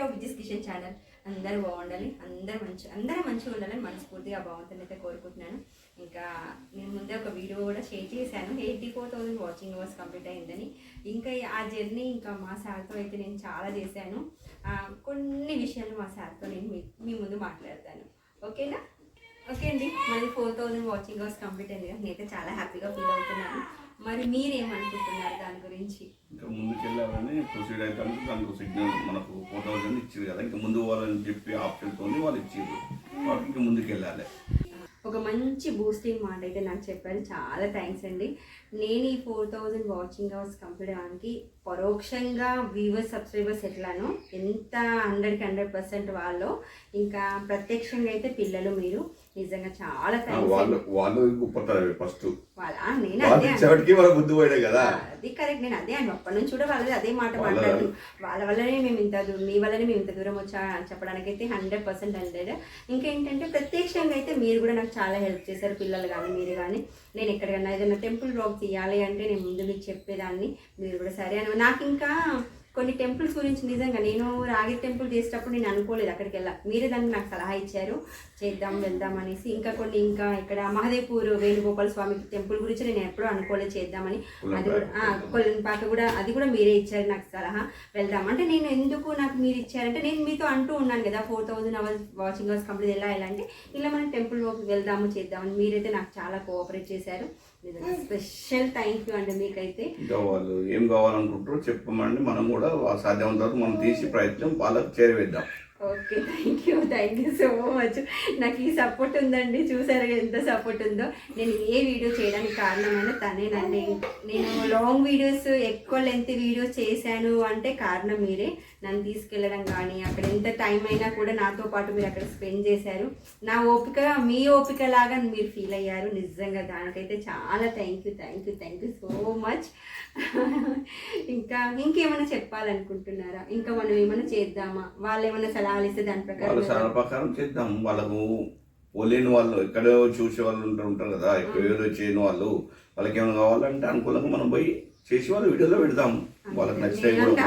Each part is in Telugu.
To విజిస్ Kishan channel. అందరూ బాగుండాలి. అందరూ మంచి అందరూ మంచిగా ఉండాలని మనస్ఫూర్తిగా బాగుంటుంది అయితే కోరుకుంటున్నాను. ఇంకా నేను ముందే ఒక వీడియో కూడా షేర్ చేశాను. Eighty four thousand watching hours complete అయిందని. ఇంకా ఆ జర్నీ ఇంకా మా సార్తో అయితే నేను చాలా చేశాను. కొన్ని విషయాలు మా సార్తో నేను మీ ముందు మాట్లాడతాను. ఓకేనా? ఓకే అండి. మరి four thousand watching hours complete అయింది కదా నేనైతే చాలా హ్యాపీగా ఫీల్ అవుతున్నాను. మరి మీరేమనుకుంటున్నారు దాని గురించి? ఇంకా ముందుకు వెళ్ళాలని ప్రొసీడ్ అవుతాను దానికి సిగ్నల్ మనకు ఫోర్ థౌసండ్ ఇచ్చారు కదా. ఇంకా ముందు పోవాలని చెప్పి ఆప్షన్తో వాళ్ళు ఇచ్చారు కాబట్టి ఇంకా ముందుకు వెళ్ళాలి ఒక మంచి బూస్టింగ్ మాట అయితే నాకు చెప్పారు. చాలా థ్యాంక్స్ అండి. నేను ఈ four thousand watching hours complete అవ్వడానికి పరోక్షంగా వ్యూవర్స్ సబ్స్క్రైబర్స్ ఎట్లానో ఎంత హండ్రెడ్కి హండ్రెడ్ పర్సెంట్ వాళ్ళు ఇంకా ప్రత్యక్షంగా అయితే పిల్లలు మీరు నిజంగా చాలా వాళ్ళు వాళ్ళు గొప్పతారు ఫస్ట్. వాళ్ళ ఆ, నేను వాళ్ళు అదే అన్నా. ఇచ్చేవాడికి వాళ్ళ ముందు పోయినాయి కదా. అది కరెక్ట్ నేను అదే అని అప్పటి నుంచి కూడా వాళ్ళది అదే మాట మాట్లాడు వాళ్ళ వల్లనే మేము ఇంత దూ- మీ వల్లనే మేము ఇంత దూరం వచ్చా అని చెప్పడానికి అయితే హండ్రెడ్ పర్సెంట్ హండ్రెడ్ ఇంకేంటంటే ప్రత్యక్షంగా అయితే మీరు కూడా నాకు చాలా హెల్ప్ చేశారు పిల్లలు కానీ మీరు కానీ. నేను ఎక్కడికన్నా ఏదైనా టెంపుల్ బ్లాగ్ తీయాలి అంటే నేను ముందు మీకు చెప్పేదాన్ని. మీరు కూడా సరే అని. నాకు ఇంకా కొన్ని టెంపుల్స్ గురించి నిజంగా నేను రాగి టెంపుల్ చేసేటప్పుడు నేను అనుకోలేదు అక్కడికి వెళ్ళా. మీరే దానికి నాకు సలహా ఇచ్చారు. చేద్దాం వెళ్దాం అనేసి. ఇంకా కొన్ని ఇంకా ఇక్కడ మహదేవ్పూర్ వేణుగోపాల స్వామి టెంపుల్ గురించి నేను ఎప్పుడూ అనుకోలేదు చేద్దామని. అది కూడా ఆ, కొల్లిపాక కూడా అది కూడా మీరే ఇచ్చారు నాకు సలహా. వెళ్దాం. అంటే నేను ఎందుకు నాకు మీరు ఇచ్చారంటే నేను మీతో అంటూ ఉన్నాను కదా four thousand hours watching hours complete ఎలా ఎలా అంటే ఇలా మనం టెంపుల్ వెళ్దాము చేద్దామని మీరైతే నాకు చాలా కోఆపరేట్ చేశారు. స్పెషల్ థ్యాంక్ యూ అండి మీకైతే. ఇంకా వాళ్ళు ఏం కావాలనుకుంటారో చెప్పమండి. మనం కూడా వాళ్ళ సాధ్యమైనంత వరకు మనం తీసి ప్రయత్నం వాళ్ళకి చేరవేద్దాం. Okay thank you thank you so much నాకు ఈ సపోర్ట్ ఉందండి. చూసారు ఎంత సపోర్ట్ ఉందో. నేను ఏ వీడియో చేయడానికి కారణమైన తనేనండి నేను లాంగ్ వీడియోస్ ఎక్కువ లెంత్ వీడియోస్ చేశాను అంటే కారణం మీరే. నన్ను తీసుకెళ్ళడం కానీ అక్కడ ఎంత టైం అయినా కూడా నాతో పాటు మీరు అక్కడ స్పెండ్ చేశారు. నా ఓపిక మీ ఓపిక లాగా మీరు ఫీల్ అయ్యారు. నిజంగా దానికైతే చాలా thank you thank you thank you so much ఇంకా ఇంకేమైనా చెప్పాలనుకుంటున్నారా? ఇంకా మనం ఏమైనా చేద్దామా? వాళ్ళు ఏమైనా సలహా ఇస్తే దాని వాళ్ళ ప్రకారం సరళ ప్రకారం చేద్దాం. వాళ్ళకు పోలేని వాళ్ళు ఎక్కడో చూసే వాళ్ళు ఉంటారు ఉంటారు కదా. ఎక్కడ చేయని వాళ్ళు. వాళ్ళకి ఏమైనా కావాలంటే అనుకూలంగా మనం పోయి చేసి వాళ్ళ వీడియోలో పెడదాం వాళ్ళకి నచ్చితే కూడా.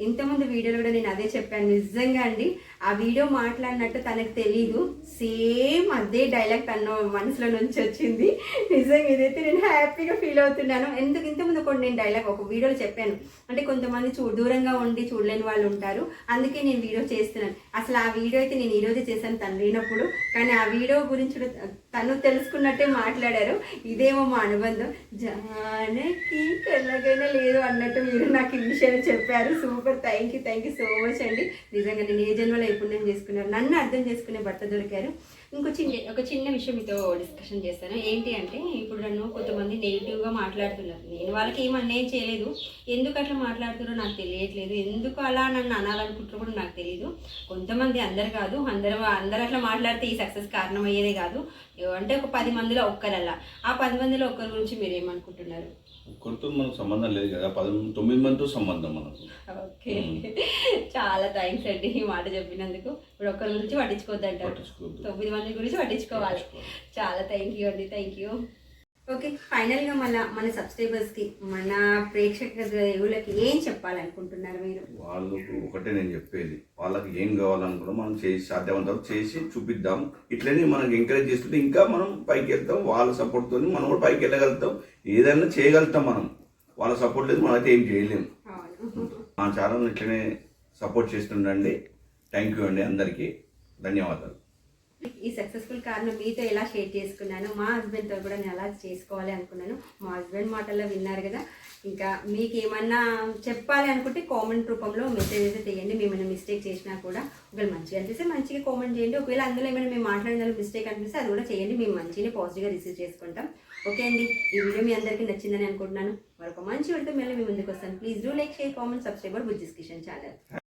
ఇంతకుముందు వీడియోలో కూడా నేను అదే చెప్పాను. నిజంగా అండి ఆ వీడియో మాట్లాడినట్టు తనకు తెలీదు. సేమ్ అదే డైలాగ్ తన మనసులో నుంచి వచ్చింది. నిజంగా ఇదైతే నేను హ్యాపీగా ఫీల్ అవుతున్నాను. ఎందుకు ఇంతకుముందు కూడా నేను డైలాగ్ ఒక వీడియోలో చెప్పాను. అంటే కొంతమంది చూ దూరంగా ఉండి చూడలేని వాళ్ళు ఉంటారు. అందుకే నేను వీడియో చేస్తున్నాను. అసలు ఆ వీడియో అయితే నేను ఈరోజే చేశాను తను లేనప్పుడు. కానీ ఆ వీడియో గురించి తను తెలుసుకున్నట్టే మాట్లాడారు. ఇదేమో మా అనుబంధం. జానకి ఎలాగైనా లేదు అన్నట్టు మీరు నాకు ఈ చెప్పారు. Super. Thank you thank you so much అండి. నిజంగా నేను ఏ జన్మలో నైపుణ్యం చేసుకున్నారు. నన్ను అర్థం చేసుకునే భర్త దొరికారు. ఇంకో చిన్న ఒక చిన్న విషయం మీతో డిస్కషన్ చేస్తాను. ఏంటి అంటే ఇప్పుడు నన్ను కొంతమంది నెగిటివ్గా మాట్లాడుతున్నారు. నేను వాళ్ళకి ఏం అన్యాయం చేయలేదు. ఎందుకు అట్లా మాట్లాడుతున్నారో నాకు తెలియట్లేదు. ఎందుకు అలా నన్ను అనాలనుకుంటారో కూడా నాకు తెలియదు కొంతమంది అందరు కాదు అందరూ అందరు అట్లా మాట్లాడితే ఈ సక్సెస్ కారణం అయ్యేదే కాదు అంటే ఒక పది మందిలో ఒక్కరల్లా. ఆ పది మందిలో ఒక్కరి గురించి మీరు ఏమనుకుంటున్నారు? ఒక్కరితో మనకు సంబంధం లేదు కదా. పది తొమ్మిది మందితో సంబంధం మనకు. ఓకే. చాలా థ్యాంక్స్ అండి ఈ మాట చెప్పినందుకు. ఇప్పుడు ఒక్కరి గురించి పట్టించుకోవద్దు అంటారు పట్టించుకోవద్దు. తొమ్మిది మంది గురించి పట్టించుకోవాలి. చాలా థ్యాంక్ యూ అండి థ్యాంక్ యూ ఓకే ఫైనల్గా మన మన సబ్స్క్రైబర్స్కి మన ప్రేక్షక దేవుళ్ళకి ఏం చెప్పాలనుకుంటున్నారు మీరు? వాళ్ళకు ఒకటే నేను చెప్పేది. వాళ్ళకి ఏం కావాలనుకున్నా మనం చేసి సాధ్యమైనంత వరకు చేసి చూపిద్దాం. ఇట్లనే మనకి ఎంకరేజ్ చేస్తుంటే ఇంకా మనం పైకి వెళ్తాం. వాళ్ళ సపోర్ట్తో మనం కూడా పైకి వెళ్ళగలుగుతాం. ఏదైనా చేయగలుగుతాం మనం. వాళ్ళ సపోర్ట్ లేదు మనం అయితే ఏం చేయలేం. అవును. మా ఛానల్ ఇట్లనే సపోర్ట్ చేస్తుండండి. థ్యాంక్ యూ అండి అందరికీ. ధన్యవాదాలు. ఈ సక్సెస్ఫుల్ కారణం మీతో ఎలా షేర్ చేసుకున్నాను? మా హస్బెండ్తో కూడా నేను ఎలా చేసుకోవాలి అనుకున్నాను. మా హస్బెండ్ మాటల్లో విన్నారు కదా. ఇంకా మీకు ఏమన్నా చెప్పాలి అనుకుంటే కామెంట్ రూపంలో మెసేజ్ అయితే చేయండి మేము ఏమైనా మిస్టేక్ చేసినా కూడా ఒకవేళ మంచిగా అనిపిస్తే మంచిగా కామెంట్ చేయండి. ఒకవేళ అందులో ఏమైనా మేము మాట్లాడిన మిస్టేక్ అనిపిస్తే అది కూడా చేయండి. మేము మంచిగా పాజిటివ్గా రిసీవ్ చేసుకుంటాం. ఓకే అండి. ఈ వీడియో మీ అందరికీ నచ్చిందని అనుకుంటున్నాను. మరొక మంచి వీడితో మళ్ళీ మీ ముందుకు వస్తాను. Please do like share comment subscriber Bujjis Kishan channel